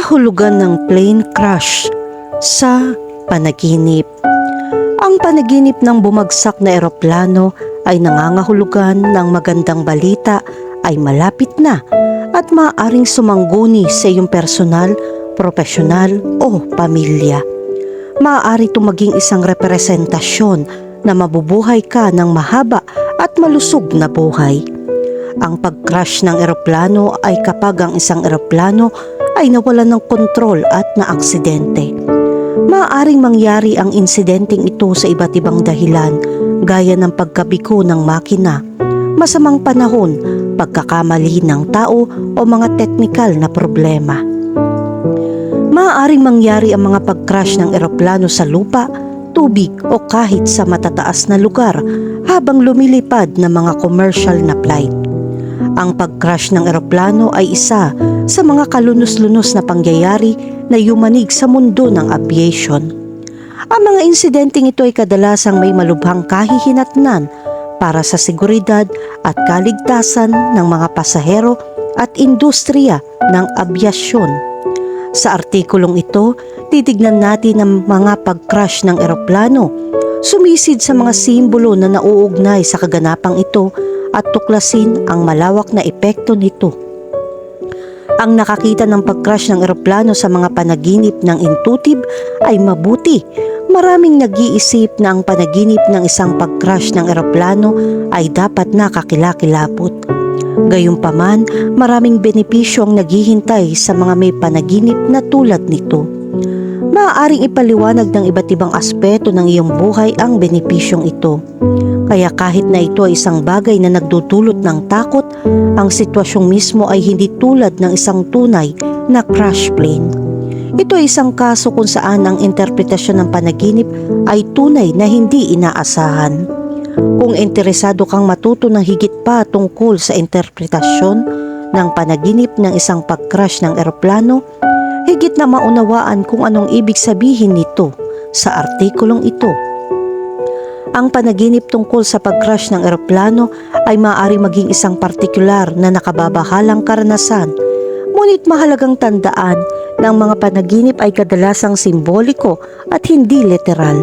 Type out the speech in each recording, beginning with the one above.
kahulugan ng plane crash sa panaginip. Ang panaginip ng bumagsak na eroplano ay nangangahulugan ng magandang balita ay malapit na at maaaring sumangguni sa iyong personal, profesional o pamilya. Maaari itong maging isang representasyon na mabubuhay ka ng mahaba at malusog na buhay. Ang pag-crash ng eroplano ay kapag ang isang eroplano ay nawalan ng kontrol at naaksidente. Maaaring mangyari ang insidenteng ito sa iba't ibang dahilan gaya ng pagkabiko ng makina, masamang panahon, pagkakamali ng tao o mga teknikal na problema. Maaaring mangyari ang mga pag-crash ng eroplano sa lupa, tubig o kahit sa matataas na lugar habang lumilipad na mga commercial na flight. Ang pag-crash ng eroplano ay isa sa mga kalunos-lunos na pangyayari na yumanig sa mundo ng aviation. Ang mga insidenteng ito ay kadalasang may malubhang kahihinatnan para sa seguridad at kaligtasan ng mga pasahero at industriya ng abyasyon. Sa artikulong ito, titignan natin ang mga pag-crash ng eroplano, sumisid sa mga simbolo na nauugnay sa kaganapang ito at tuklasin ang malawak na epekto nito. Ang nakakita ng pag-crash ng eroplano sa mga panaginip ng intutib ay mabuti. Maraming nag-iisip na ang panaginip ng isang pag-crash ng eroplano ay dapat nakakilakilapot. Gayunpaman, maraming benepisyo ang naghihintay sa mga may panaginip na tulad nito. Maaaring ipaliwanag ng iba't ibang aspeto ng iyong buhay ang benepisyong ito. Kaya kahit na ito ay isang bagay na nagdudulot ng takot, ang sitwasyong mismo ay hindi tulad ng isang tunay na crash plane. Ito ay isang kaso kung saan ang interpretasyon ng panaginip ay tunay na hindi inaasahan. Kung interesado kang matuto ng higit pa tungkol sa interpretasyon ng panaginip ng isang pag-crash ng eroplano, higit na maunawaan kung anong ibig sabihin nito sa artikulong ito. Ang panaginip tungkol sa pag-crash ng eroplano ay maaari maging isang partikular na nakababahalang karanasan. Ngunit mahalagang tandaan na ang mga panaginip ay kadalasang simboliko at hindi literal.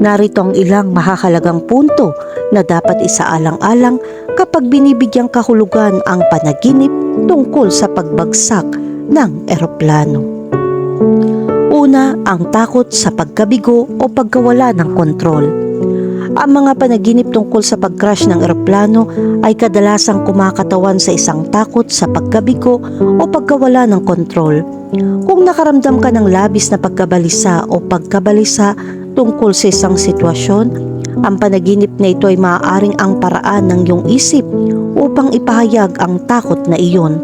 Narito ang ilang mahahalagang punto na dapat isaalang-alang kapag binibigyang kahulugan ang panaginip tungkol sa pagbagsak ng eroplano. Una, ang takot sa pagkabigo o pagkawala ng kontrol. Ang mga panaginip tungkol sa pag-crash ng eroplano ay kadalasang kumakatawan sa isang takot sa pagkabigo o pagkawala ng kontrol. Kung nakaramdam ka ng labis na pagkabalisa o pagkabalisa tungkol sa isang sitwasyon, ang panaginip na ito ay maaaring ang paraan ng iyong isip upang ipahayag ang takot na iyon.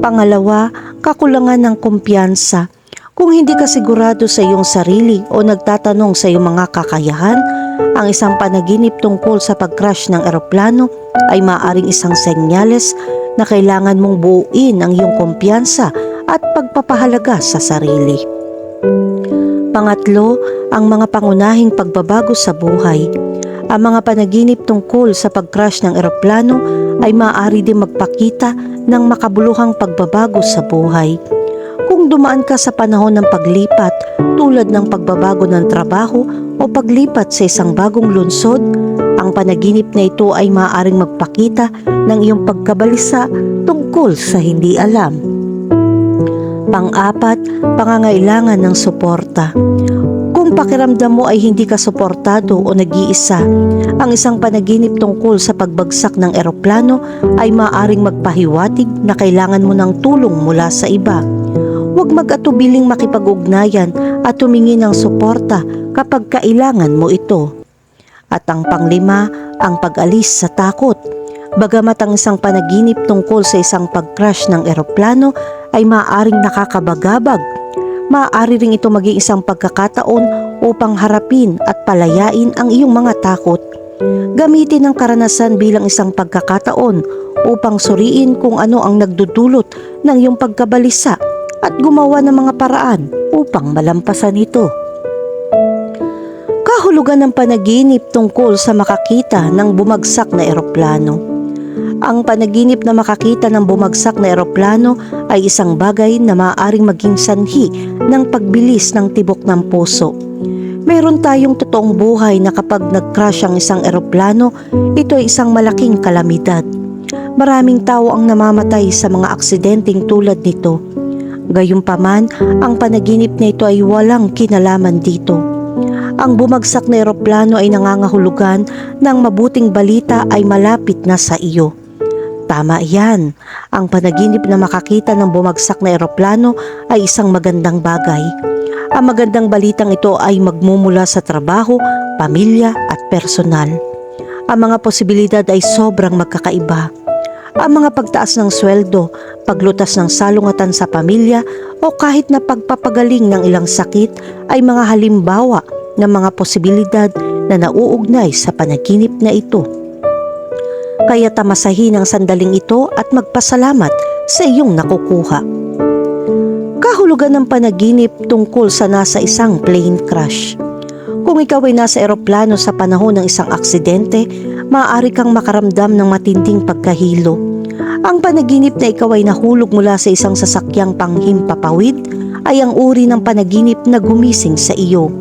Pangalawa, kakulangan ng kumpiyansa. Kung hindi ka sigurado sa iyong sarili o nagtatanong sa iyong mga kakayahan, ang isang panaginip tungkol sa pag-crash ng eroplano ay maaaring isang senyales na kailangan mong buuin ang iyong kumpiyansa at pagpapahalaga sa sarili. Pangatlo, ang mga pangunahing pagbabago sa buhay. Ang mga panaginip tungkol sa pag-crash ng eroplano ay maaari din magpakita ng makabuluhang pagbabago sa buhay. Dumaan ka sa panahon ng paglipat tulad ng pagbabago ng trabaho o paglipat sa isang bagong lungsod, ang panaginip na ito ay maaaring magpakita ng iyong pagkabalisa tungkol sa hindi alam. Pang-apat, pangangailangan ng suporta. Kung pakiramdam mo ay hindi ka suportado o nag-iisa, ang isang panaginip tungkol sa pagbagsak ng eroplano ay maaaring magpahiwatig na kailangan mo ng tulong mula sa iba. Huwag mag-atubiling makipag-ugnayan at humingi ng suporta kapag kailangan mo ito. At ang panglima, ang pag-alis sa takot. Bagamat ang isang panaginip tungkol sa isang pag-crash ng eroplano ay maaaring nakakabagabag, maaari ring ito maging isang pagkakataon upang harapin at palayain ang iyong mga takot. Gamitin ang karanasan bilang isang pagkakataon upang suriin kung ano ang nagdudulot ng iyong pagkabalisa at gumawa ng mga paraan upang malampasan ito. Kahulugan ng panaginip tungkol sa makakita ng bumagsak na eroplano. Ang panaginip na makakita ng bumagsak na eroplano ay isang bagay na maaaring maging sanhi ng pagbilis ng tibok ng puso. Meron tayong totoong buhay na kapag nag-crash ang isang eroplano, ito ay isang malaking kalamidad. Maraming tao ang namamatay sa mga aksidenteng tulad nito. Gayunpaman, ang panaginip na ito ay walang kinalaman dito. Ang bumagsak na eroplano ay nangangahulugan ng mabuting balita ay malapit na sa iyo. Tama yan. Ang panaginip na makakita ng bumagsak na eroplano ay isang magandang bagay. Ang magandang balitang ito ay magmumula sa trabaho, pamilya at personal. Ang mga posibilidad ay sobrang magkakaiba. Ang mga pagtaas ng sweldo, paglutas ng salungatan sa pamilya o kahit na pagpapagaling ng ilang sakit ay mga halimbawa ng mga posibilidad na nauugnay sa panaginip na ito. Kaya tamasahin ang sandaling ito at magpasalamat sa iyong nakukuha. Kahulugan ng panaginip tungkol sa nasa isang plane crash. Kung ikaw ay nasa eroplano sa panahon ng isang aksidente, maaari kang makaramdam ng matinding pagkahilo. Ang panaginip na ikaw ay nahulog mula sa isang sasakyang panghimpapawid ay ang uri ng panaginip na gumising sa iyo.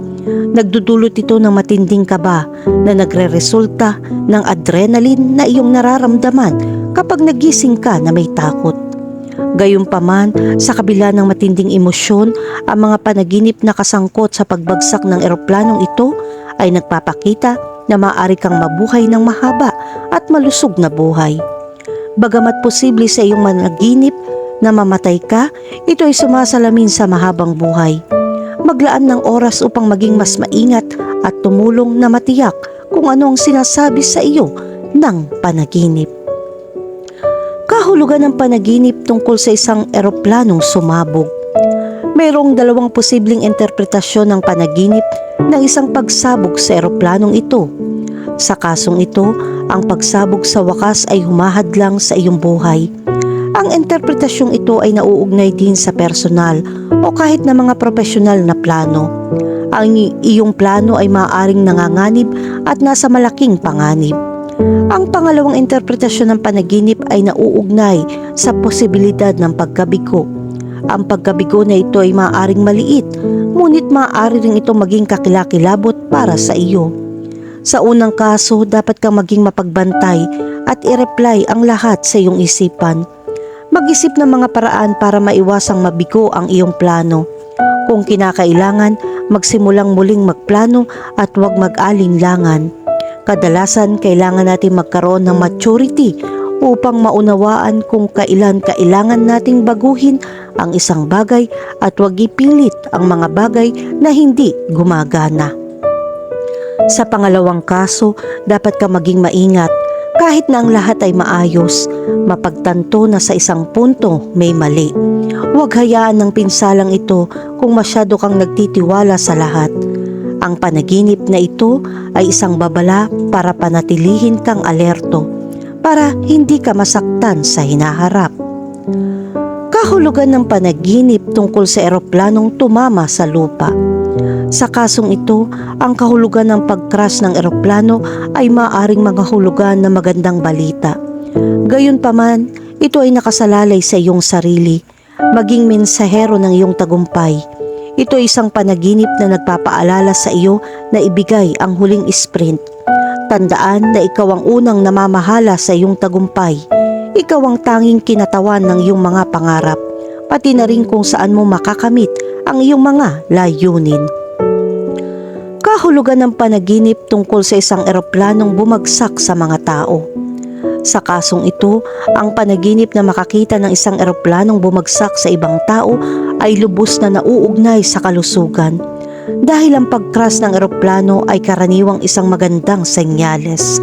Nagdudulot ito ng matinding kaba na nagre-resulta ng adrenaline na iyong nararamdaman kapag nagising ka na may takot. Gayunpaman, sa kabila ng matinding emosyon, ang mga panaginip na kasangkot sa pagbagsak ng eroplanong ito ay nagpapakita na maaari kang mabuhay ng mahaba at malusog na buhay. Bagamat posible sa iyong managinip na mamatay ka, ito ay sumasalamin sa mahabang buhay. Maglaan ng oras upang maging mas maingat at tumulong na matiyak kung ano ang sinasabi sa iyo ng panaginip. Kahulugan ng panaginip tungkol sa isang eroplanong sumabog. Mayroong dalawang posibleng interpretasyon ng panaginip ng isang pagsabog sa eroplanong ito. Sa kasong ito, ang pagsabog sa wakas ay humahadlang sa iyong buhay. Ang interpretasyong ito ay nauugnay din sa personal o kahit na mga profesional na plano. Ang iyong plano ay maaaring nanganganib at nasa malaking panganib. Ang pangalawang interpretasyon ng panaginip ay nauugnay sa posibilidad ng pagkabigo. Ang pagkabigo na ito ay maaaring maliit, ngunit maaari rin ito maging kakilakilabot para sa iyo. Sa unang kaso, dapat kang maging mapagbantay at i-reply ang lahat sa iyong isipan. Mag-isip ng mga paraan para maiwasang mabigo ang iyong plano. Kung kinakailangan, magsimulang muling magplano at huwag mag-alinlangan. Kadalasan, kailangan natin magkaroon ng maturity upang maunawaan kung kailan kailangan nating baguhin ang isang bagay at huwag ipilit ang mga bagay na hindi gumagana. Sa pangalawang kaso, dapat ka maging maingat kahit na ang lahat ay maayos, mapagtanto na sa isang punto may mali. Huwag hayaan ng pinsalang ito kung masyado kang nagtitiwala sa lahat. Ang panaginip na ito ay isang babala para panatilihin kang alerto, para hindi ka masaktan sa hinaharap. Kahulugan ng panaginip tungkol sa eroplanong tumama sa lupa. Sa kasong ito, ang kahulugan ng pag-crash ng eroplano ay maaring mga hulugan na magandang balita. Gayunpaman, ito ay nakasalalay sa iyong sarili, maging mensahero ng iyong tagumpay. Ito ay isang panaginip na nagpapaalala sa iyo na ibigay ang huling sprint. Tandaan na ikaw ang unang namamahala sa iyong tagumpay. Ikaw ang tanging kinatawan ng iyong mga pangarap, pati na rin kung saan mo makakamit ang iyong mga layunin kahulugan ng panaginip tungkol sa isang eroplanong bumagsak sa mga tao. Sa kasong ito, ang panaginip na makakita ng isang eroplanong bumagsak sa ibang tao ay lubos na nauugnay sa kalusugan. Dahil ang pagkras ng eroplano ay karaniwang isang magandang senyales.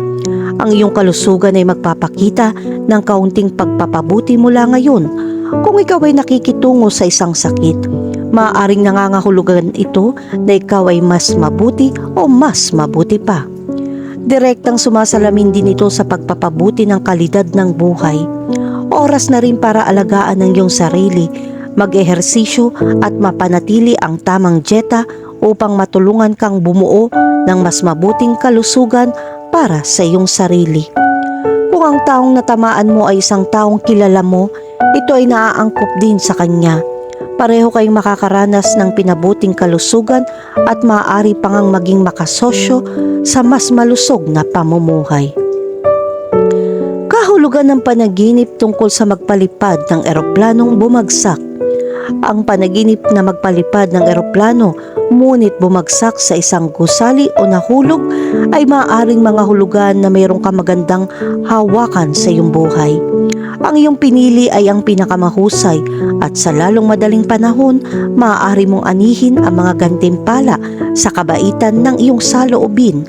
Ang iyong kalusugan ay magpapakita ng kaunting pagpapabuti mula ngayon kung ikaw ay nakikitungo sa isang sakit Maaring nangangahulugan ito na ikaw ay mas mabuti o mas mabuti pa. Direktang sumasalamin din ito sa pagpapabuti ng kalidad ng buhay. Oras na rin para alagaan ng iyong sarili, mag-ehersisyo at mapanatili ang tamang dieta upang matulungan kang bumuo ng mas mabuting kalusugan para sa iyong sarili. Kung ang taong natamaan mo ay isang taong kilala mo, ito ay naaangkop din sa kanya. Pareho kayong makakaranas ng pinabuting kalusugan at maaari pang ang maging makasosyo sa mas malusog na pamumuhay. Kahulugan ng panaginip tungkol sa magpalipad ng eroplanong bumagsak. Ang panaginip na magpalipad ng eroplano ngunit bumagsak sa isang gusali o nahulog ay maaaring mga hulugan na mayroong kamagandang hawakan sa iyong buhay. Ang iyong pinili ay ang pinakamahusay at sa lalong madaling panahon, maaari mong anihin ang mga gantimpala sa kabaitan ng iyong saloobin.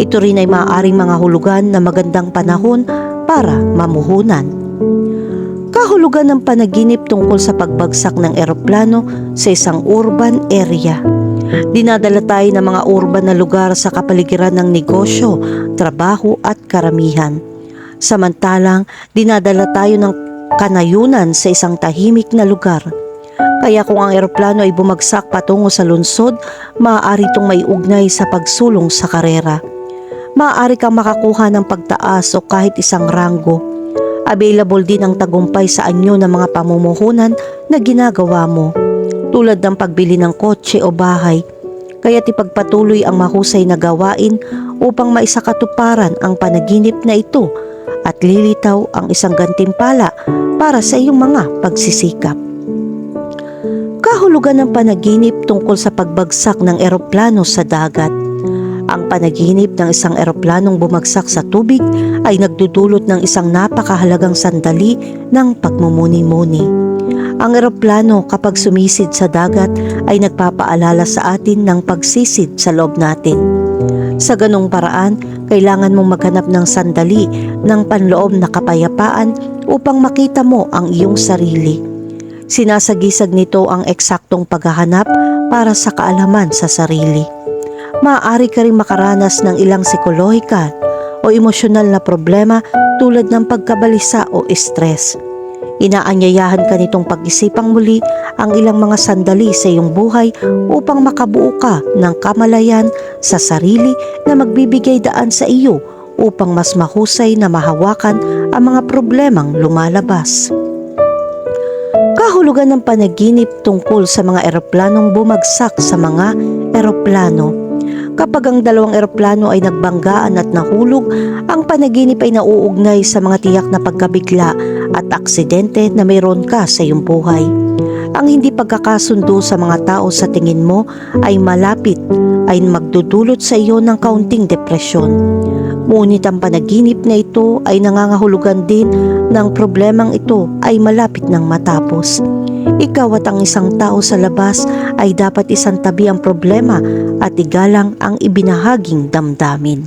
Ito rin ay maaaring mga hulugan na magandang panahon para mamuhunan. Kahulugan ng panaginip tungkol sa pagbagsak ng eroplano sa isang urban area. Dinadala tayo ng mga urban na lugar sa kapaligiran ng negosyo, trabaho at karamihan. Samantalang dinadala tayo ng kanayunan sa isang tahimik na lugar. Kaya kung ang eroplano ay bumagsak patungo sa lungsod, maaari itong may ugnay sa pagsulong sa karera. Maaari kang makakuha ng pagtaas o kahit isang ranggo. Available din ang tagumpay sa anyo ng mga pamumuhunan na ginagawa mo, tulad ng pagbili ng kotse o bahay. Kaya't ipagpatuloy ang mahusay na gawain upang maisakatuparan ang panaginip na ito at lilitaw ang isang gantimpala para sa iyong mga pagsisikap. Kahulugan ng panaginip tungkol sa pagbagsak ng eroplano sa dagat. Ang panaginip ng isang eroplanong bumagsak sa tubig ay nagdudulot ng isang napakahalagang sandali ng pagmumuni-muni. Ang eroplano kapag sumisid sa dagat ay nagpapaalala sa atin ng pagsisid sa loob natin. Sa ganong paraan, kailangan mong maghanap ng sandali ng panloob na kapayapaan upang makita mo ang iyong sarili. Sinasagisag nito ang eksaktong paghahanap para sa kaalaman sa sarili. Maaari ka rin makaranas ng ilang psikolohikal o emosyonal na problema tulad ng pagkabalisa o stress. Inaanyayahan ka nitong pag-isipang muli ang ilang mga sandali sa iyong buhay upang makabuo ka ng kamalayan sa sarili na magbibigay daan sa iyo upang mas mahusay na mahawakan ang mga problemang lumalabas. Kahulugan ng panaginip tungkol sa mga eroplanong bumagsak sa mga eroplano. Kapag ang dalawang eroplano ay nagbanggaan at nahulog, ang panaginip ay nauugnay sa mga tiyak na pagkabigla at aksidente na mayroon ka sa iyong buhay. Ang hindi pagkakasundo sa mga tao sa tingin mo ay malapit ay magdudulot sa iyo ng kaunting depresyon. Ngunit ang panaginip na ito ay nangangahulugan din ng problemang ito ay malapit ng matapos. Ikaw at ang isang tao sa labas ay dapat isang tabi ang problema at igalang ang ibinahaging damdamin.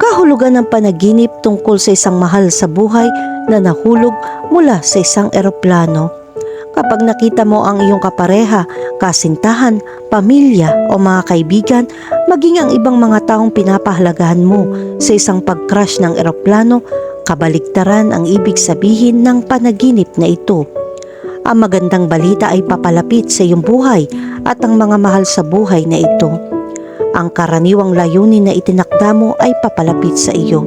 Kahulugan ng panaginip tungkol sa isang mahal sa buhay na nahulog mula sa isang eroplano. Kapag nakita mo ang iyong kapareha, kasintahan, pamilya o mga kaibigan, maging ang ibang mga taong pinapahalagahan mo sa isang pag-crash ng eroplano, kabaligtaran ang ibig sabihin ng panaginip na ito. Ang magandang balita ay papalapit sa iyong buhay at ang mga mahal sa buhay na ito. Ang karaniwang layunin na itinakda mo ay papalapit sa iyo.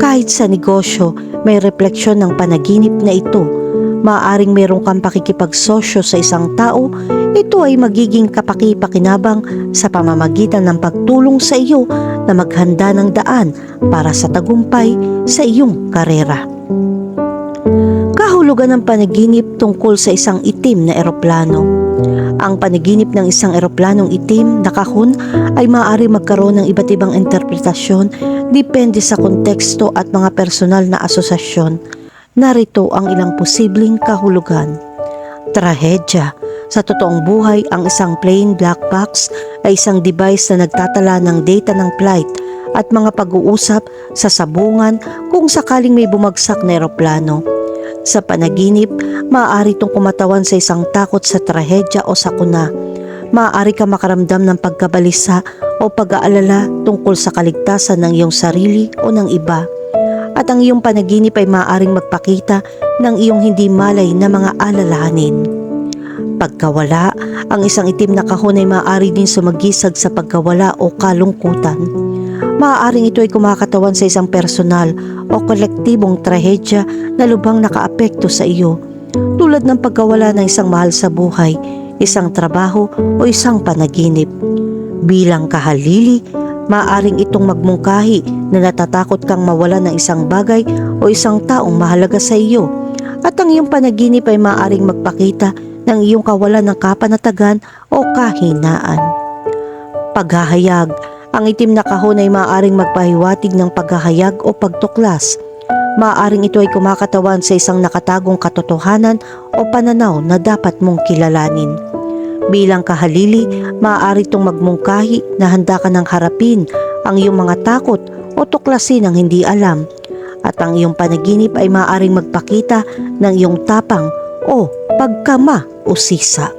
Kahit sa negosyo, may refleksyon ng panaginip na ito. Maaring mayroong kang pakikipagsosyo sa isang tao, ito ay magiging kapakipakinabang sa pamamagitan ng pagtulong sa iyo na maghanda ng daan para sa tagumpay sa iyong karera. Kahulugan ng panaginip tungkol sa isang itim na eroplano. Ang panaginip ng isang eroplanong itim na kahon ay maaari magkaroon ng iba't ibang interpretasyon depende sa konteksto at mga personal na asosasyon. Narito ang ilang posibleng kahulugan. Trahedya. Sa totoong buhay, ang isang plain black box ay isang device na nagtatala ng data ng flight at mga pag-uusap sa sabungan kung sakaling may bumagsak na eroplano. Sa panaginip, maaari itong kumatawan sa isang takot sa trahedya o sakuna. Maaari ka makaramdam ng pagkabalisa o pag-aalala tungkol sa kaligtasan ng iyong sarili o ng iba. At ang iyong panaginip ay maaaring magpakita ng iyong hindi malay na mga alalahanin. Pagkawala, ang isang itim na kahon ay maaari din sumagisag sa pagkawala o kalungkutan. Maaaring ito ay kumakatawan sa isang personal o kolektibong trahedya na lubhang nakaapekto sa iyo tulad ng pagkawala ng isang mahal sa buhay, isang trabaho o isang panaginip. Bilang kahalili, maaaring itong magmungkahi na natatakot kang mawala ng isang bagay o isang taong mahalaga sa iyo at ang iyong panaginip ay maaaring magpakita ng iyong kawalan ng kapanatagan o kahinaan. Paghahayag Ang itim na kahon ay maaaring magpahiwatig ng paghahayag o pagtuklas. Maaaring ito ay kumakatawan sa isang nakatagong katotohanan o pananaw na dapat mong kilalanin. Bilang kahalili, maaari itong magmungkahi na handa ka ng harapin ang iyong mga takot o tuklasin ang hindi alam. At ang iyong panaginip ay maaaring magpakita ng iyong tapang o pagkama o sisa.